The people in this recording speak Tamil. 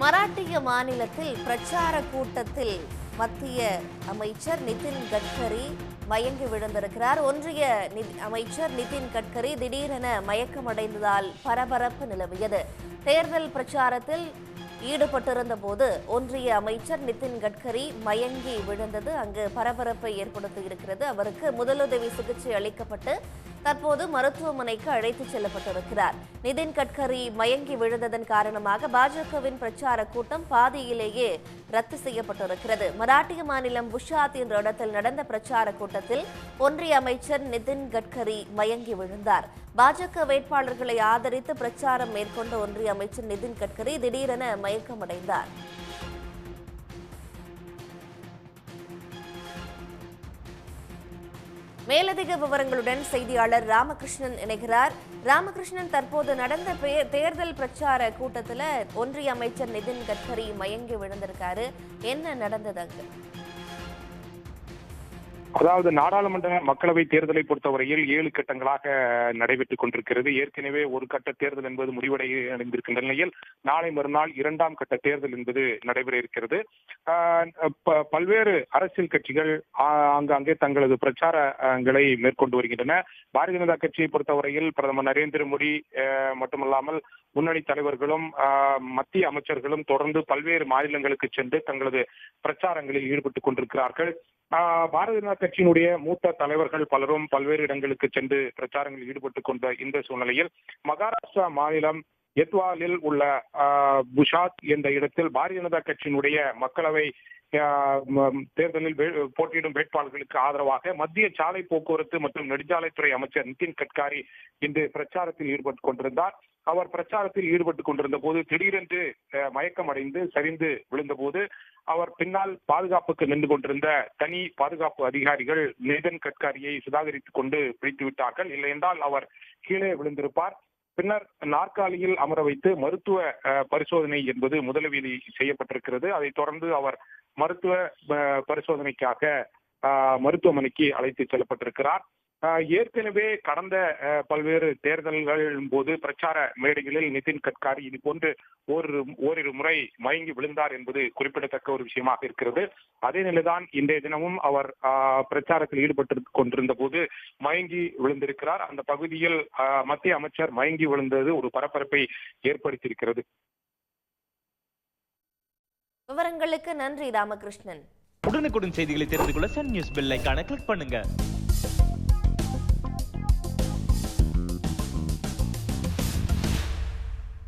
மராட்டிய மாநிலத்தில் பிரச்சார கூட்டத்தில் மத்திய அமைச்சர் நிதின் கட்கரி மயங்கி விழுந்திருக்கிறார். ஒன்றிய நிதி- அமைச்சர் நிதின் கட்கரி திடீரென மயக்கமடைந்ததால் பரபரப்பு நிலவியது. தேர்தல் பிரச்சாரத்தில் ஈடுபட்டிருந்த போது ஒன்றிய அமைச்சர் நிதின் கட்கரி மயங்கி விழுந்தது. அங்கு பரபரப்பை ஏற்படுத்தி இருக்கிறது. அவருக்கு முதலுதவி சிகிச்சை அளிக்கப்பட்டு தற்போது மருத்துவமனைக்கு அழைத்துச் செல்லப்பட்டிருக்கிறார். நிதின் கட்கரி மயங்கி விழுந்ததன் காரணமாக பாஜகவின் பிரச்சார கூட்டம் பாதியிலேயே ரத்து செய்யப்பட்டிருக்கிறது. மராட்டிய மாநிலம் புஷாத் என்ற இடத்தில் நடந்த பிரச்சார கூட்டத்தில் ஒன்றிய அமைச்சர் நிதின் கட்கரி மயங்கி விழுந்தார். பாஜக வேட்பாளர்களை ஆதரித்து பிரச்சாரம் மேற்கொண்ட ஒன்றிய அமைச்சர் நிதின் கட்கரி திடீரென மயக்கமடைந்தார். மேலதிக விவரங்களுடன் செய்தியாளர் ராமகிருஷ்ணன் இணைகிறார். ராமகிருஷ்ணன் தற்போது நடந்த பே- தேர்தல் பிரச்சார கூட்டத்தில் ஒன்றிய அமைச்சர் நிதின் கட்கரி மயங்கி விழுந்திருக்காரு. என்ன நடந்தது அங்கு? அதாவது நாடாளுமன்ற மக்களவை தேர்தலை பொறுத்தவரையில் ஏழு கட்டங்களாக நடைபெற்றுக் கொண்டிருக்கிறது. ஏற்கனவே ஒரு கட்ட தேர்தல் என்பது முடிவடைய அடைந்திருக்கின்ற நிலையில் நாளை மறுநாள் இரண்டாம் கட்ட தேர்தல் என்பது நடைபெற இருக்கிறது. பல்வேறு அரசியல் கட்சிகள் ஆஹ் தங்களது பிரச்சாரங்களை மேற்கொண்டு வருகின்றன. பாரதிய ஜனதா கட்சியை பொறுத்தவரையில் பிரதமர் நரேந்திர மோடி மட்டுமல்லாமல் முன்னணி தலைவர்களும் ஆஹ் மத்திய அமைச்சர்களும் தொடர்ந்து பல்வேறு மாநிலங்களுக்கு சென்று தங்களது பிரச்சாரங்களில் ஈடுபட்டுக் கொண்டிருக்கிறார்கள். பாரதிய ஜனதா கட்சியினுடைய மூத்த தலைவர்கள் பலரும் பல்வேறு இடங்களுக்கு சென்று பிரச்சாரங்களில் ஈடுபட்டுக் கொண்ட இந்த சூழ்நிலையில் மகாராஷ்டிரா மாநிலம் எத்வாலில் உள்ள ஆஹ், புஷாத் என்ற இடத்தில் பாரதிய ஜனதா கட்சியினுடைய மக்களவை ஆஹ், தேர்தலில் போட்டியிடும் வேட்பாளர்களுக்கு ஆதரவாக மத்திய சாலை போக்குவரத்து மற்றும் நெடுஞ்சாலைத்துறை அமைச்சர் நிதின் கட்காரி இன்று பிரச்சாரத்தில் ஈடுபட்டுக் கொண்டிருந்தார். அவர் பிரச்சாரத்தில் ஈடுபட்டுக் கொண்டிருந்த போது திடீரென்று மயக்கம் அடைந்து சரிந்து விழுந்தபோது அவர் பின்னால் பாதுகாப்புக்கு நின்று கொண்டிருந்த தனி பாதுகாப்பு அதிகாரிகள் நிதன் கட்காரியை சுதாகரித்துக் கொண்டு பிடித்து விட்டார்கள். இல்லை என்றால் அவர் கீழே விழுந்திருப்பார். பின்னர் நாற்காலியில் அமர வைத்து மருத்துவ அஹ், பரிசோதனை என்பது முதலுதவி செய்யப்பட்டிருக்கிறது. அதைத் தொடர்ந்து அவர் மருத்துவ பரிசோதனைக்காக மருத்துவமனைக்கு அழைத்து செல்லப்பட்டிருக்கிறார். ஏற்கனவே கடந்த பல்வேறு தேர்தல்களின் போது பிரச்சார மேடைகளில் நிதின் கட்காரி இது போன்று ஒரு ஓரிரு முறை மயங்கி விழுந்தார் என்பது குறிப்பிடத்தக்க ஒரு விஷயமாக இருக்கிறது. அதே நிலைதான் இன்றைய தினமும் அவர் பிரச்சாரத்தில் ஈடுபட்டு கொண்டிருந்த போது மயங்கி விழுந்திருக்கிறார். அந்த பகுதியில் மத்திய அமைச்சர் மயங்கி விழுந்தது ஒரு பரபரப்பை ஏற்படுத்தியிருக்கிறது. விவரங்களுக்கு நன்றி ராமகிருஷ்ணன். உடனுக்குடன் செய்திகளை தெரிந்து கொள்ள சன் நியூஸ் பெல் ஐகானை கிளிக் பண்ணுங்க.